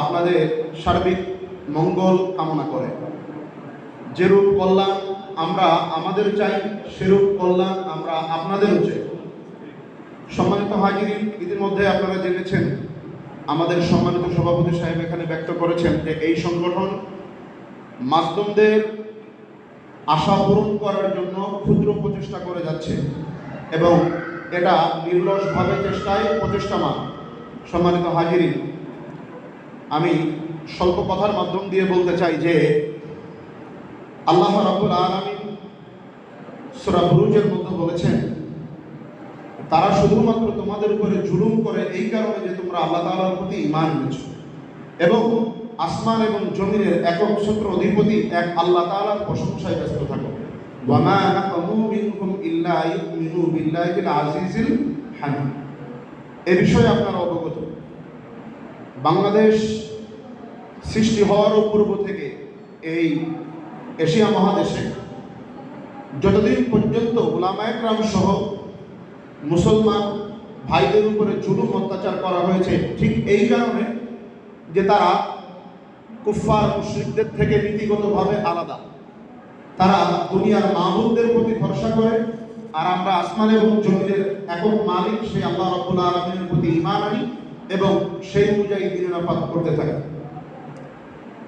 আপনাদের সার্বিক মঙ্গল কামনা করে। যেরূপ কল্যাণ আমরা আমাদের চাই, সেরূপ কল্যাণ আমরা আপনাদেরও চাই। সম্মানিত হাজিরিন, ইতিমধ্যে আপনারা জেনেছেন আমাদের সম্মানিত সভাপতি সাহেব এখানে ব্যক্ত করেছেন যে এই সংগঠন মাধ্যমদের আশা পূরণ করার জন্য ক্ষুদ্র প্রচেষ্টা করে যাচ্ছে এবং এটা নির্লসভাবে চেষ্টায় প্রচেষ্টামান সম্মানিত হাজিরিন আমি স্বল্প কথার মাধ্যম দিয়ে বলতে চাই যে আল্লাহ রাবুল আলমিন সুরা বুরুজের মধ্যে বলেছেন, তারা শুধুমাত্র তোমাদের উপরে জুলুম করে এই কারণে যে তোমরা আল্লাহ তাআলার প্রতি ইমান এনেছ এবং আসমান এবং জমিনের একক সূত্র অধিপতি এক আল্লাহ তাআলার প্রশংসায় ব্যস্ত থাকো। এ বিষয়ে আপনারা অবগত। বাংলাদেশ সৃষ্টি হওয়ারও পূর্ব থেকে এই এশিয়া মহাদেশে যতদিন পর্যন্ত উলামায়করাম সহ মুসলমান ভাইদের উপরে জুলুম অত্যাচার করা হয়েছে, ঠিক এই কারণে যে তারা কুফফার মুশরিকদের থেকে নীতিগতভাবে আলাদা। তারা দুনিয়ার মাহবুবদের প্রতি ভরসা করে, আর আমরা আসমান এবং জমিনের একক মালিক, সেই আল্লাহ রব্বুল আলমিনের প্রতি ইমান আনি। এবং সেই অনুযায়ী দিনাপাত করতে থাকি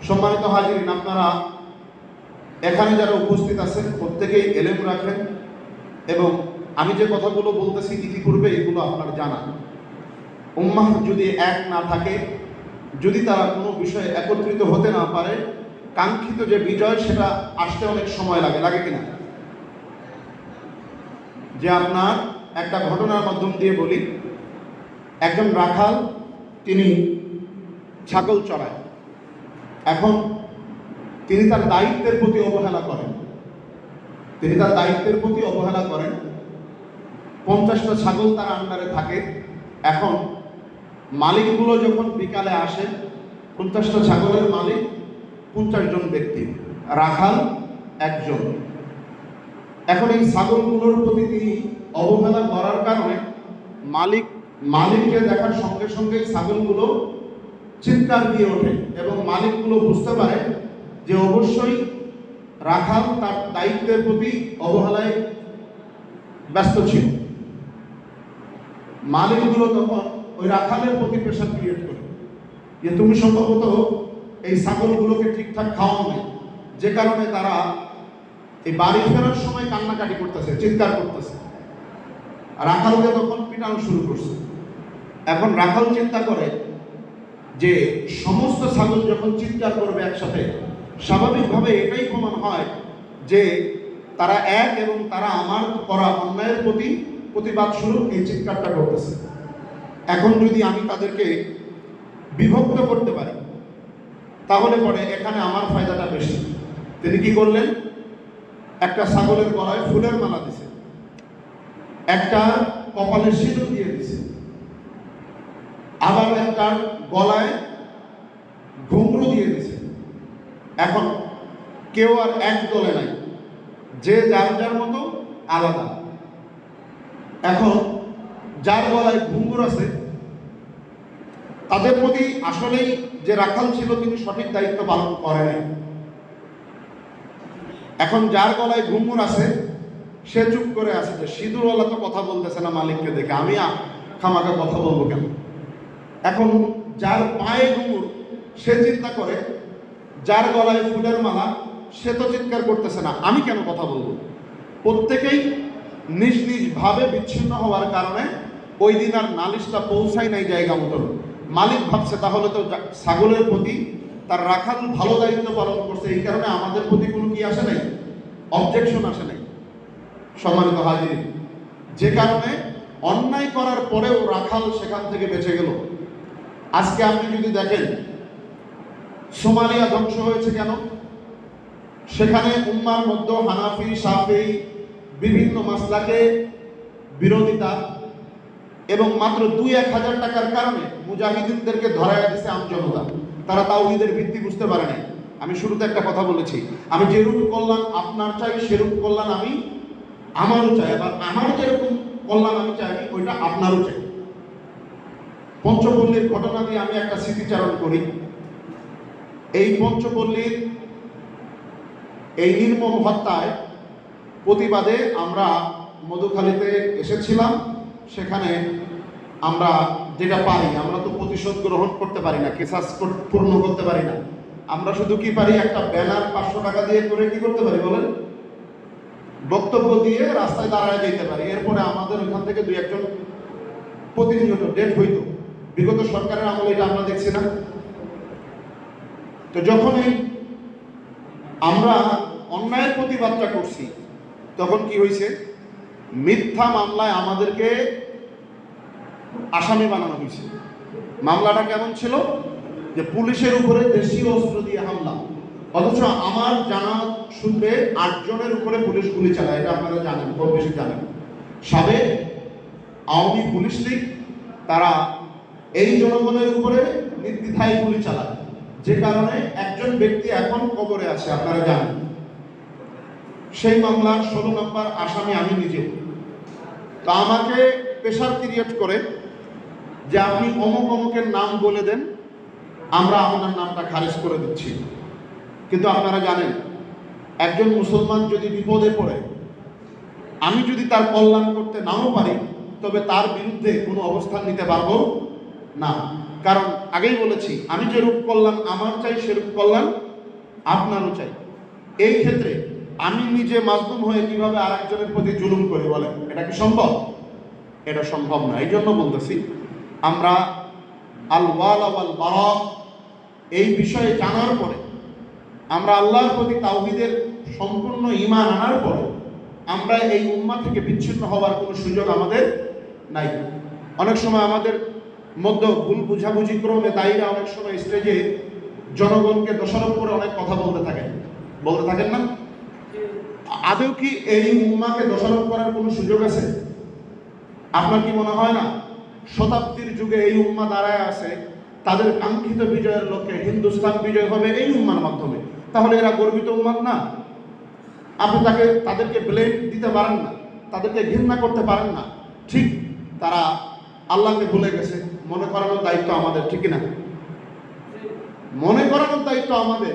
সম্মানিত হাজিরিন, আপনারা এখানে যারা উপস্থিত আছেন, প্রত্যেকেই এলেম রাখেন এবং আমি যে কথাগুলো বলতেছি ইতিপূর্বে এগুলো আপনার জানা। উম্মাহ যদি এক না থাকে, যদি তারা কোনো বিষয়ে একত্রিত হতে না পারে, কাঙ্ক্ষিত যে বিজয়, সেটা আসতে অনেক সময় লাগে। লাগে কিনা? যে আপনার একটা ঘটনার মাধ্যম দিয়ে বলি একজন রাখাল, তিনি ছাগল চড়ায়। এখন তিনি তার দায়িত্বের প্রতি অবহেলা করেন। তিনি তার দায়িত্বের প্রতি অবহেলা করেন। পঞ্চাশটা ছাগল তার আন্ডারে থাকে। এখন মালিকগুলো যখন বিকালে আসে, পঞ্চাশটা ছাগলের মালিক পঞ্চাশ জন ব্যক্তি, রাখাল একজন। এখন এই ছাগলগুলোর প্রতি তিনি অবহেলা করার কারণে মালিক মালিককে দেখার সঙ্গে সঙ্গে ছাগলগুলো চিৎকার দিয়ে ওঠে এবং মালিকগুলো বুঝতে পারে যে অবশ্যই রাখাল তার দায়িত্বের প্রতি অবহেলায় ব্যস্ত ছিল। মালিকগুলো তখন ওই রাখালের প্রতি প্রেশার ক্রিয়েট করে যে তুমি সম্ভবত এই ছাগলগুলোকে ঠিকঠাক খাওয়াও নাই। যে কারণে তারা এই বাড়ি ফেরার সময় কান্নাকাটি করতেছে, চিৎকার করতেছে। রাখালকে তখন পিটানো শুরু করছে। এখন রাখাল চিন্তা করে যে সমস্ত ছাগল যখন চিৎকার করবে একসাথে, স্বাভাবিকভাবে এটাই প্রমাণ হয় যে তারা এক এবং তারা আমার করা অন্যায়ের প্রতি প্রতিবাদ শুরু এই চিৎকারটা করতেছে। এখন যদি আমি তাদেরকে বিভক্ত করতে পারি, তাহলে পরে এখানে আমার ফায়দাটা বেশি। তিনি কি করলেন? একটা ছাগলের গলায় ফুলের মালা দিছে। একটা কপালের সিঁদুর দিয়ে দিছে। আবার একটা গলায় ঘুমরু দিয়ে দিছে। এখন কেউ আর এক দলে নাই। যে যার যার মতো আলাদা। এখন যার গলায় ঘুঙ্গুর আছে, তাদের প্রতি আসলেই যে রাখাল ছিল তিনি সঠিক দায়িত্ব পালন করে নাই। এখন যার গলায় ঘুঙ্গুর আছে সে চুপ করে আছে যে সিঁদুরওয়ালা তো কথা বলতেছে না মালিককে দেখে। আমি খামাকে কথা বলব কেন? এখন যার পায়ে ঘুঙুর সে চিন্তা করে, যার গলায় ফুলের মালা, সে তো চিৎকার করতেছে না। আমি কেন কথা বলব? প্রত্যেকেই নিজ নিজ ভাবে বিচ্ছিন্ন হওয়ার কারণে ওই দিন আর নালিশটা পৌঁছায় নাই জায়গা মতন। মালিক ভাবছে, তাহলে তো ছাগলের প্রতি তার রাখাল ভালো দায়িত্ব পালন করছে। এই কারণে আমাদের প্রতি কোনো কি আসে নাই? অবজেকশন আসে নাই। সম্মানিত হাজির। যে কারণে অন্যায় করার পরেও রাখাল সেখান থেকে বেঁচে গেল। আজকে আপনি যদি দেখেন, সোমালিয়া ধ্বংস হয়েছে কেন? সেখানে উম্মার মধ্যে হানাফি, সাফি বিভিন্ন মাসলাকে বিরোধিতা এবং মাত্র দুই এক হাজার টাকার কারণে মুজাহিদিনদেরকে ধরায় দিছে আমজনতা তারা তাওহিদের ভিত্তি বুঝতে পারে নাই। আমি শুরুতে একটা কথা বলেছি। আমি যেরূপ কল্যাণ আপনার চাই, সেরূপ কল্যাণ আমি আমারও চাই আবার আমার যেরকম কল্যাণ আমি চাই, ওইটা আপনারও চাই। পঞ্চপল্লীর ঘটনা দিয়ে আমি একটা স্মৃতিচারণ করি। এই পঞ্চপল্লীর এই নির্মম হত্যায় প্রতিবাদে আমরা মধুখালীতে এসেছিলাম। সেখানে আমরা যেটা পারি, আমরা তো প্রতিশোধ গ্রহণ করতে পারি না, কেসাস পূর্ণ করতে পারি না। আমরা শুধু কি পারি, একটা ব্যানার পাঁচশো টাকা দিয়ে করে কি করতে পারি বলেন? বক্তব্য দিয়ে রাস্তায় দাঁড়ায় যেতে পারি। এরপরে আমাদের ওইখান থেকে দুই একজন প্রতিনিয়ত ডেট হইত। বিগত সরকারের আমলে এটা আমরা দেখছি না। তো যখনই আমরা অন্যায়ের প্রতিবাদটা করছি, তখন কি হয়েছে মিথ্যা মামলায় আমাদেরকে আসামি বানানো হয়েছে মামলাটা কেমন ছিল? যে পুলিশের উপরে দেশীয় অস্ত্র দিয়ে হামলা। অথচ আমার জানা সূত্রে আটজনের উপরে পুলিশ গুলি চালায়, এটা আপনারা জানেন কম বেশি জানেন। সাবেক আওয়ামী পুলিশ লীগ, তারা এই জনগণের উপরে নির্দ্বিধায় গুলি চালায়। যে কারণে একজন ব্যক্তি এখন কবরে আছে, আপনারা জানেন। সেই মামলার ষোলো নম্বর আসামি আমি নিজে। তা আমাকে প্রেশার ক্রিয়েট করে যে আপনি অমুক অমুকের নাম বলে দেন, আমরা আপনার নামটা খারিজ করে দিচ্ছি। কিন্তু আপনারা জানেন, একজন মুসলমান যদি বিপদে পড়ে, আমি যদি তার কল্যাণ করতে নাও পারি, তবে তার বিরুদ্ধে কোনো অবস্থান নিতে পারব না। কারণ আগেই বলেছি, আমি যেরূপ কল্যাণ আমার চাই, সেরূপ কল্যাণ আপনারও চাই। এই ক্ষেত্রে আমি নিজে মাজলুম হয়ে কীভাবে আরেকজনের প্রতি জুলুম করি বলেন? এটা কি সম্ভব? এটা সম্ভব না। এই জন্য বলতেছি, আমরা আল ওয়াল আল বারা এই বিষয়ে জানার পরে আমরা আল্লাহর প্রতি তাওহিদের সম্পূর্ণ ঈমান আনার পর আমরা এই উম্মা থেকে বিচ্ছিন্ন হওয়ার কোনো সুযোগ আমাদের নাই। অনেক সময় আমাদের মধ্যে ভুল বুঝাবুঝি ক্রমে দায়ীরা অনেক সময় স্টেজে জনগণকে দোষারোপ করে অনেক কথা বলতে থাকেন। বলতে থাকেন না? আদৌ কি এই উম্মাকে দোষারোপ করার কোনো সুযোগ আছে? আপনার কি মনে হয় না? শতাব্দীর যুগে এই উম্মা দাঁড়ায় আছে, তাদের কাঙ্ক্ষিত বিজয়ের লক্ষ্যে হিন্দুস্তান বিজয় হবে এই উম্মার মাধ্যমে। তাহলে এরা গর্বিত উম্মান না। আপনি তাকে, তাদেরকে ব্লেম দিতে পারেন না, তাদেরকে ঘৃণা করতে পারেন না। ঠিক তারা আল্লাহকে ভুলে গেছে। মনে করানোর দায়িত্ব আমাদের, ঠিক না মনে করানোর দায়িত্ব আমাদের।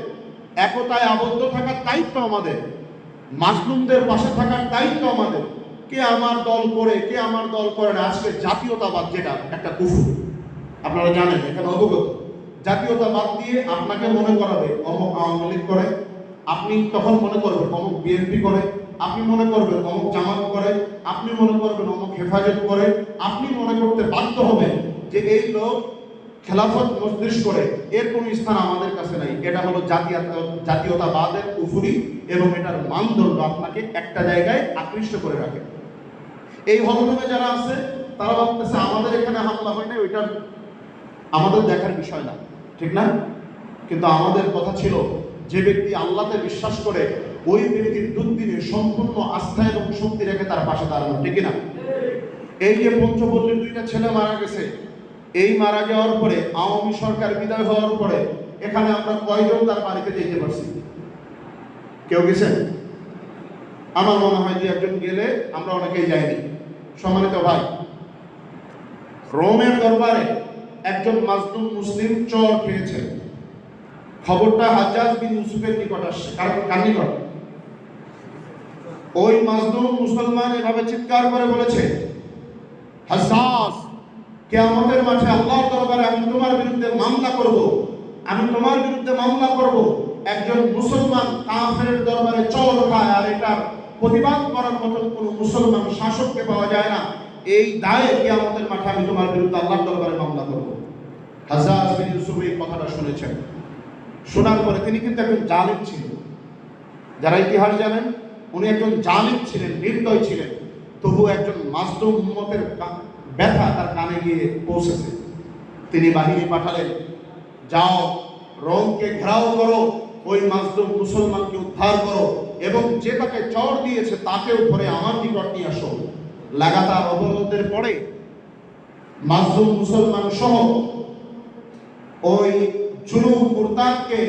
একতায় আবদ্ধ থাকার দায়িত্ব আমাদের। মাসলুমদের পাশে থাকার দায়িত্ব আমাদের। কে আমার দল করে, কে আমার দল করে না? আজকে জাতীয়তাবাদ যেটা, একটা কুফু আপনারা জানেন, এখানে অবগত। জাতীয়তাবাদ দিয়ে আপনাকে মনে করাবে, অমুক আওয়ামী লীগ করে, আপনি তখন মনে করবেন অমুক বিএনপি করে, আপনি মনে করবেন অমুক জামাত করে, আপনি মনে করবেন অমুক হেফাজত করে, আপনি মনে করতে বাধ্য হবেন যে এই লোক খেলাফত মজলিস করে, এর কোনো স্থান আমাদের কাছে নাই। এটা হলো জাতীয়তা, জাতীয়তাবাদের উফুরি এবং এটার মানদণ্ড আপনাকে একটা জায়গায় আকৃষ্ট করে রাখে। এই হলরুমে যারা আছে, তারা ভাবতেছে আমাদের এখানে হামলা হয় না ওইটার আমাদের দেখার বিষয় না। ঠিক না? কিন্তু আমাদের কথা ছিল, যে ব্যক্তি আল্লাহতে বিশ্বাস করে, ওই ব্যক্তির দুর্দিনে সম্পূর্ণ আস্থা এবং শক্তি রেখে তার পাশে দাঁড়ানো, ঠিক না এই যে পঞ্চপল্লীর দুইটা ছেলে মারা গেছে, এই মারা যাওয়ার পরে আওয়ামী সরকার বিদায় হওয়ার পরে এখানে আমরা কয়জন তার বাড়িতে যেতে পারছি? কেউ গেছেন আমার মনে হয় যে একজন গেলে আমরা অনেকেই যাইনি। সম্মানিত ভাই, রোমের দরবারে একজন মাজলুম মুসলিম চর খেয়েছে খবরটা হাজ্জাজ বিন ইউসুফের নিকট আসছে। কার ওই মাজলুম মুসলমান এভাবে চিৎকার করে বলেছে, হাসাস, কেয়ামতের মাঠে আল্লাহর দরবারে আমি তোমার বিরুদ্ধে মামলা করব। আমি তোমার বিরুদ্ধে মামলা করব। একজন মুসলমান কাফেরের দরবারে চল খায় আর এটার প্রতিবাদ করার মতন কোন মুসলমান শাসককে পাওয়া যায় না। এই দায়ে কেয়ামতের মাঠে আমি তোমার বিরুদ্ধে আল্লাহর দরবারে মামলা করব। হাজাজ বিন ইউসুফ এই কথাটা শুনেছেন। শোনার পরে তিনি কিন্তু একজন জালিম ছিলেন। যারা ইতিহাস জানেন, উনি একজন জালিম ছিলেন, নির্দয় ছিলেন। তবু একজন মাজলুম উম্মতের ব্যথা তার কানে গিয়ে পৌঁছেছে। তিনি বাহিনী পাঠালেন, যাও রংকে ঘেরাও করো, ওই মাজলুম মুসলমানকে উদ্ধার করো এবং যে তাকে চর দিয়েছে তাকেও ধরে আমার নিকট নিয়ে আসো। লাগাতার অবরোধের পরে মাজলুম মুসলমান সহ ওই জুলুম মুরতাদকে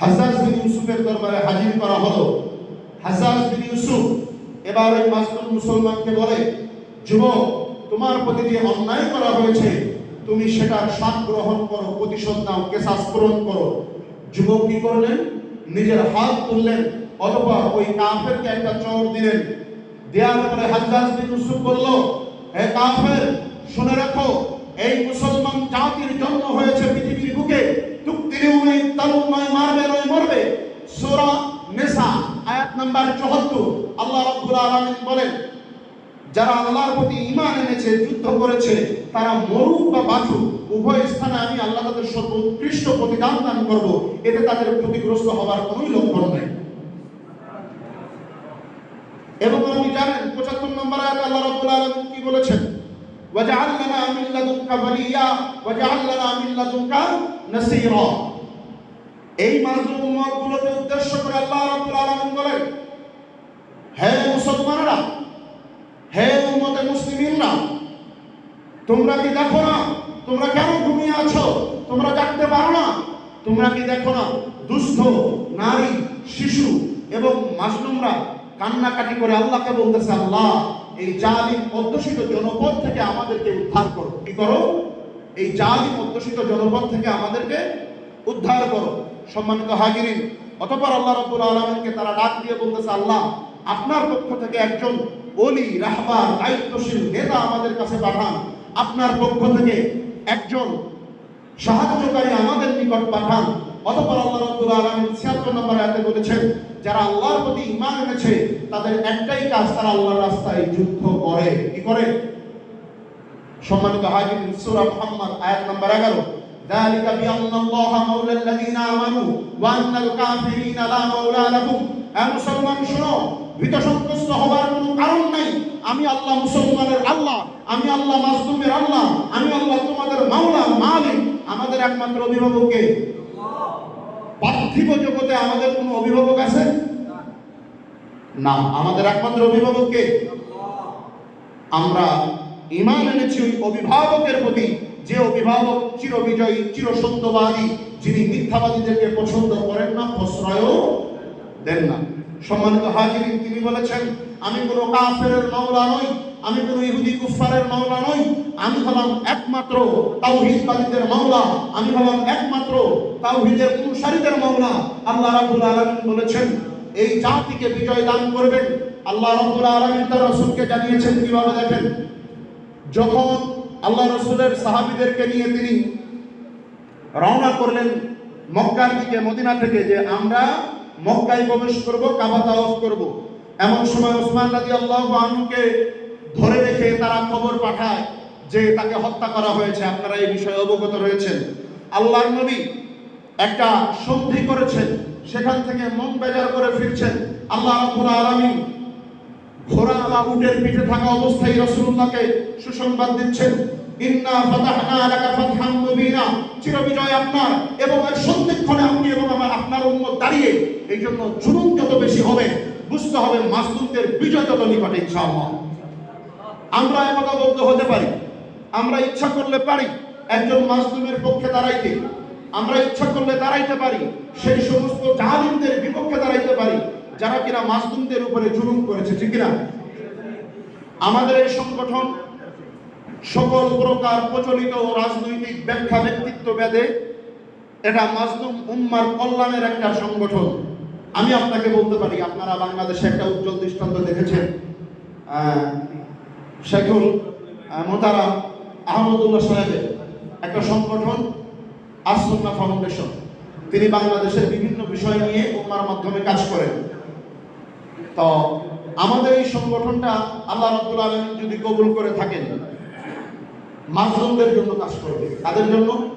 হাসাস বিন ইউসুফের দরবারে হাজির করা হলো। হাসাস বিন ইউসুফ এবার ওই মাজলুম মুসলমানকে বলে, যুবক, তোমার প্রতি যে অন্যায় করা হয়েছে, তুমি সেটার স্বাদ গ্রহণ করো, প্রতিশোধ নাও কেসাস পূরণ করো। যুবক কি করলেন? নিজের হাত তুললেন, অথবা ওই কাফেরকে একটা চর দিলেন। দেওয়ার পরে হাজ্জাজ বিন ইউসুফ বলল হে কাফের, শুনে রাখো, এই মুসলমান জাতির জন্ম হয়েছে পৃথিবীর বুকে। তুক্তিরিউনি তালুমায় মারবে নয় মরবে। সূরা নিসা, আয়াত নাম্বার 74 আল্লাহ রাব্বুল আলামিন বলেন, যারা আল্লাহর প্রতি ঈমান এনেছে, যুদ্ধ করেছে, তারা মরুক বা বাঁচুক উভয় স্থানে আমি আল্লাহ তাদের সর্বোৎকৃষ্ট প্রতিদান দান করব। এতে তাদের ক্ষতিগ্রস্ত হওয়ার কোনো লক্ষণ নেই। এবং আপনি জানেন পঁচাত্তর নম্বর আয়াত আল্লাহ রাব্বুল আলামিন কি বলেছেন? ওয়াজআল লানা মিন লাদুনকা ওয়ালিয়া, ওয়াজআল লানা মিন লাদুনকা নাসীরা। এই মাজলুম উম্মতগুলোকে উদ্দেশ্য করে আল্লাহ রাব্বুল আলামিন বলেন, হে মুসলমানরা, হে উম্মতে মুসলিমিনরা, তোমরা কি দেখো না, তোমরা কেন ঘুমিয়ে আছো? তোমরা জাগতে পারো না? তোমরা কি দেখো না, দুস্থ, নারী, শিশু এবং মাজলুমরা কান্নাকাটি করে আল্লাহকে বলতেছে, আল্লাহ, এই জালিম অধ্যুষিত জনপদ থেকে আমাদেরকে উদ্ধার করো। কি করো? এই জালিম অধ্যুষিত জনপদ থেকে আমাদেরকে উদ্ধার করো। সম্মানিত হাজিরিন, অতঃপর আল্লাহ রাব্বুল আলামিনকে তারা ডাক দিয়ে বলতেছে, আল্লাহ, আপনার পক্ষ থেকে একজন অলি রাহবার, দায়িত্বশীল নেতা আমাদের কাছে পাঠান। আপনার পক্ষ থেকে একজন সাহায্যকারী আমাদের নিকট পাঠান। অতঃপর আল্লাহ রাব্বুল আলামিন 76 নম্বর আয়াতে বলেছেন যারা আল্লাহর প্রতি ঈমান এনেছে তাদের একটাই কাজ তারা আল্লাহর রাস্তায় যুদ্ধ করে কি করে সম্মানিত হাজির সূরা মুহাম্মদ আয়াত নম্বর 11 ذلك بأن الله مولى الذين آمنوا وأن الكافرين لا مولى لهم এ মুসলমান শোনো ভীত সন্ত্রস্ত হওয়ার কোনো কারণ নাই আমি আল্লাহ মুসলমানের আল্লাহ আমি আল্লাহ মাসদুমের আল্লাহ আমি আল্লাহ তোমাদের মাওলা মালিক আমাদের একমাত্র অভিভাবক কে পার্থিব জগতে আমাদের কোনো অভিভাবক আছে? না, আমাদের একমাত্র অভিভাবক কে? আমরা ইমান এনেছি ওই অভিভাবকের প্রতি, যে অভিভাবক চিরবিজয়ী, চিরসত্যবাদী, যিনি মিথ্যাবাদীদেরকে পছন্দ করেন না, প্রশ্রয়ও দেন না। সম্মানিত হাজিরিন, তিনি বলেছেন, আমি কোনো কাফেরের মাওলা নই আমি কোনো ইহুদি কুফারের মাওলা নই, আমি হলাম একমাত্র তাওহীদবাদীদের মাওলা, আমি হলাম একমাত্র তাওহীদের অনুসারীদের মাওলা। আল্লাহ রাব্বুল আলামিন বলেছেন, এই জাতিকে বিজয় দান করবেন। আল্লাহ রাব্বুল আলামিন তার রাসূলকে জানিয়েছেন, কীভাবে দেখেন? যখন আল্লাহ রসুলের সাহাবিদেরকে নিয়ে তিনি রওনা করলেন মক্কার দিকে, মদিনা থেকে, যে আমরা মক্কায় প্রবেশ করব, কাবা তাওয়াফ করব। এমন সময় ওসমান রাজি আল্লাহ আনুকে ধরে রেখে তারা খবর পাঠায় যে তাকে হত্যা করা হয়েছে। আপনারা এই বিষয়ে অবগত রয়েছেন। আল্লাহর নবী একটা সন্ধি করেছেন, সেখান থেকে মন বেজার করে ফিরছেন। আল্লাহ আলামিন ঘোড়া বা উটের পিঠে থাকা অবস্থায় রাসূলুল্লাহকে সুসংবাদ দিচ্ছেন। চিরবিজয় আপনার এবং এর এবং আমার আপনার দাঁড়িয়ে এই জন্য যত বেশি হবে, বুঝতে হবে বিজয় তত নিকটে, ইনশাআল্লাহ। আমরা একতাবদ্ধ হতে পারি। আমরা ইচ্ছা করলে পারি একজন মাসলুমের পক্ষে দাঁড়াইতে। আমরা ইচ্ছা করলে দাঁড়াইতে পারি, সেই সমস্ত জালিমদের বিপক্ষে দাঁড়াইতে পারি, যারা কিনা মাসলুমদের উপরে জুলুম করেছে, ঠিক কিনা? আমাদের এই সংগঠন সকল প্রকার প্রচলিত ও রাজনৈতিক ব্যাখ্যা ব্যক্তিত্ব বেদে এটা মাজলুম উম্মার কল্যাণের একটা সংগঠন। আমি আপনাকে বলতে পারি, আপনারা বাংলাদেশে একটা উজ্জ্বল দৃষ্টান্ত দেখেছেন। শেখুল আহ, মোতারাম আহমদুল্লাহ সাহেবের একটা সংগঠন আসন্না ফাউন্ডেশন। তিনি বাংলাদেশের বিভিন্ন বিষয় নিয়ে উম্মার মাধ্যমে কাজ করেন। তো আমাদের এই সংগঠনটা আল্লাহ রাব্বুল আলামিন যদি কবুল করে থাকেন মাজলুমদের জন্য কাজ করবে। তাদের জন্য?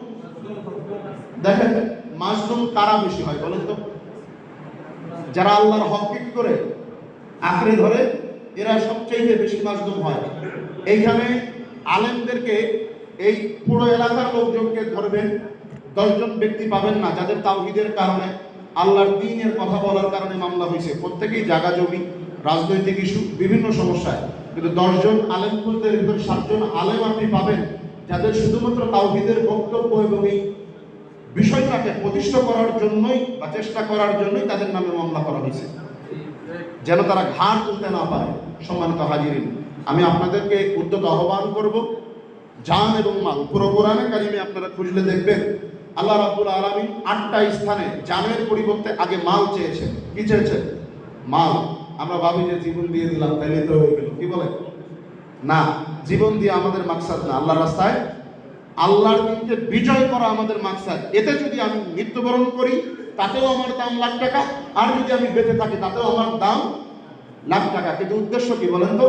দেখেন মাজলুম কারা বেশি হয় বলেন তো? যারা আল্লাহর হক কি করে আঁকড়ে ধরে এরা সবচেয়ে বেশি মাজলুম হয়। এইখানে আলেমদেরকে এই পুরো এলাকার লোকজনকে ধরবেন, দশজন ব্যক্তি পাবেন না, যাদের তাওহিদের কারণে, আল্লাহর দিনের কথা বলার কারণে মামলা হয়েছে। প্রত্যেকেই জায়গা জমি, রাজনৈতিক ইস্যু, বিভিন্ন সমস্যায়। কিন্তু দশজন আলেম খুলদের ভিতর সাতজন আলেম আপনি পাবেন, যাদের শুধুমাত্র তাওহিদের বক্তব্য এবং এই বিষয়টাকে প্রতিষ্ঠা করার জন্যই বা চেষ্টা করার জন্যই তাদের নামে মামলা করা হয়েছে। যেন তারা ঘাড় তুলতে না পারে। সম্মানিত হাজিরিন, আমি আপনাদেরকে উদ্যোগ আহ্বান করব, জান এবং মাল পুরো কোরআনে কারিমে আপনারা খুঁজলে দেখবেন, আল্লাহ রাব্বুল আলামিন আটটা স্থানে জানের পরিবর্তে আগে মাল চেয়েছেন। কি চেয়েছেন? মাল। আমরা ভাবি যে জীবন দিয়ে দিলাম, তাইলে তো হয়ে গেল। কি বলে? না, জীবন দিয়ে আমাদের মাকসাদ না, আল্লাহর রাস্তায়। আল্লাহর দিনকে বিজয় করা আমাদের মাকসাদ। এতে যদি আমি মৃত্যুবরণ করি, তাতেও আমার দাম লাখ টাকা, আর যদি আমি বেঁচে থাকি, তাতেও আমার দাম লাখ টাকা কিন্তু উদ্দেশ্য কি বলেন তো?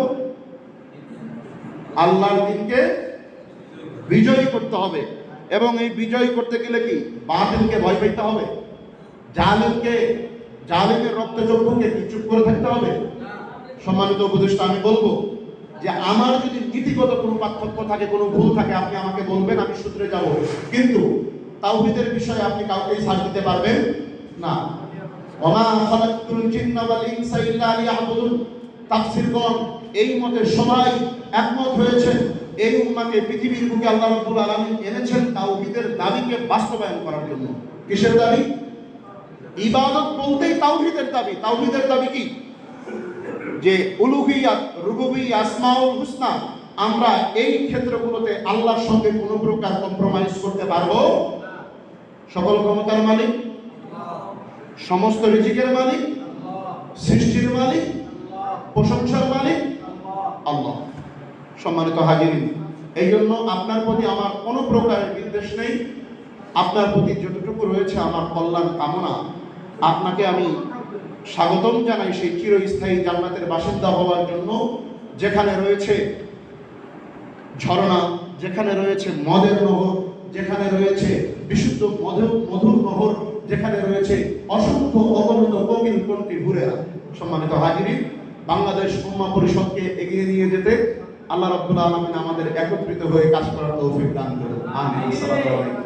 আল্লাহর দিনকে বিজয়ী করতে হবে। এবং এই বিজয়ী করতে গেলে কি? বাতিলকে ভয় পেতে হবে। জালিমকে, জালিমের রক্তচক্ষুকে কি চুপ করে থাকতে হবে? সম্মানিত উপদেষ্টা, আমি বলব যে আমার যদি নীতিগত কোনো পার্থক্য থাকে, কোনো ভুল থাকে, আপনি আমাকে বলবেন, আমি সূত্রে যাব। কিন্তু তাওহীদের বিষয়ে আপনি কাউকেই ছাড় দিতে পারবেন না। ওমা খালাকতুল জিন্না ওয়াল ইনসা ইল্লা লিয়াবুদুন। তাফসীরগণ এই মতে সবাই একমত হয়েছে, এই উম্মাকে পৃথিবীর বুকে আল্লাহ রাব্বুল আলামিন এনেছেন তাওহীদের দাবিকে বাস্তবায়ন করার জন্য। কিসের দাবি? ইবাদত বলতেই তাওহীদের দাবি। তাওহীদের দাবি কি? যে উলুহিয়াত রুবুবি আসমাউল হুসনা, আমরা এই ক্ষেত্রগুলোতে আল্লাহর সঙ্গে কোনো প্রকার কম্প্রোমাইজ করতে পারব? সকল ক্ষমতার মালিক সমস্ত রিজিকের মালিক, সৃষ্টির মালিক, প্রশংসার মালিক, আল্লাহ। সম্মানিত হাজির এই জন্য আপনার প্রতি আমার কোনো প্রকারের নির্দেশ নেই। আপনার প্রতি যতটুকু রয়েছে আমার কল্যাণ কামনা, আপনাকে আমি স্বাগতম জানাই সেই চিরস্থায়ী জান্নাতের বাসিন্দা হওয়ার জন্য, যেখানে রয়েছে ঝরনা, যেখানে রয়েছে মদের নহর যেখানে রয়েছে বিশুদ্ধ মধু মধুর নহর যেখানে রয়েছে অসংখ্য অগণিত কোকিল কণ্ঠী ঘুরেরা সম্মানিত হাজিরি বাংলাদেশ উম্মা পরিষদকে এগিয়ে নিয়ে যেতে আল্লাহ রাব্বুল আলামিন আমাদের একত্রিত হয়ে কাজ করার তৌফিক দান করুন। আমিন। আসসালামু আলাইকুম।